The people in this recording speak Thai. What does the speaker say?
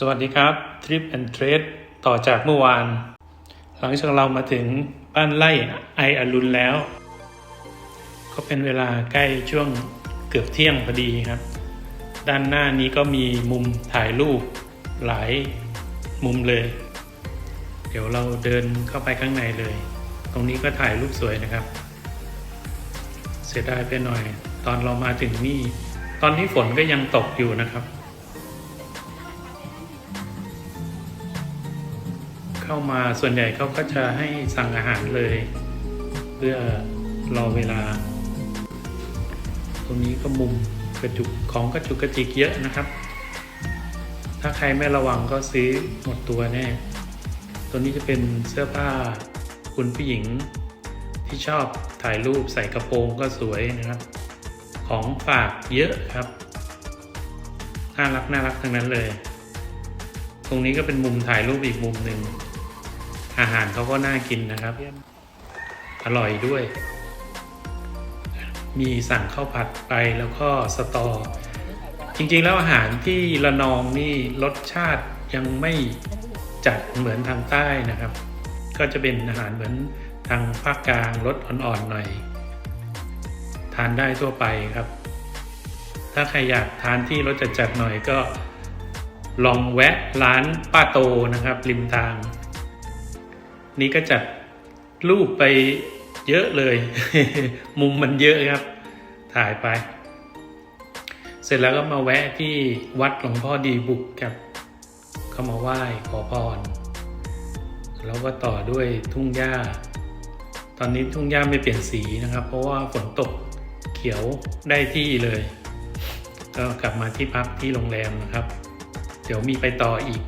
สวัสดีครับ Trip and Trade ต่อจากเมื่อวาน หลังจากเรามาถึงบ้านไร่ไออรุณแล้ว ก็เป็นเวลาใกล้ช่วงเกือบเที่ยงพอดีครับ ด้านหน้านี้ก็มีมุมถ่ายรูปหลายมุมเลย เดี๋ยวเราเดินเข้าไปข้างในเลย ตรงนี้ก็ถ่ายรูปสวยนะครับ เสียดายไปหน่อย ตอนเรามาถึงนี่ ตอนที่ฝนก็ยังตกอยู่นะครับ เข้ามาส่วนใหญ่เขาก็จะให้สั่งอาหารเลย เพื่อรอเวลา ตรงนี้ก็มุมกระจุกของกระจุกกระจิกเยอะนะครับ ถ้าใครไม่ระวังก็ซื้อหมดตัวแน่ ตัวนี้จะเป็นเสื้อผ้าคุณผู้หญิงที่ชอบถ่ายรูปใส่กระโปรงก็สวยนะครับ ของฝากเยอะครับ น่ารักน่ารักทั้งนั้นเลย ตรงนี้ก็เป็นมุมถ่ายรูปอีกมุมหนึ่ง อาหารเขาก็น่ากินนะครับ อร่อยด้วย มีสั่งข้าวผัดไปแล้วก็สตอ จริงๆแล้วอาหารที่ระนองนี่รสชาติยังไม่จัดเหมือนทางใต้นะครับ ก็จะเป็นอาหารเหมือนทางภาคกลางรสอ่อนๆหน่อย ทานได้ทั่วไปครับ ถ้าใครอยากทานที่รสจัดๆหน่อยก็ลองแวะร้านป้าโตนะครับ ริมทาง นี่ก็จัดรูปไปเยอะเลย มุมมันเยอะครับ ถ่ายไป เสร็จแล้วก็มาแวะที่วัดหลวงพ่อดีบุกครับเข้ามาไหว้ขอพร แล้วก็ต่อด้วยทุ่งหญ้า ตอนนี้ทุ่งหญ้าไม่เปลี่ยนสีนะครับ เพราะว่าฝนตกเขียวได้ที่เลย ก็กลับมาที่พักที่โรงแรมนะครับ เดี๋ยวมีไปต่ออีก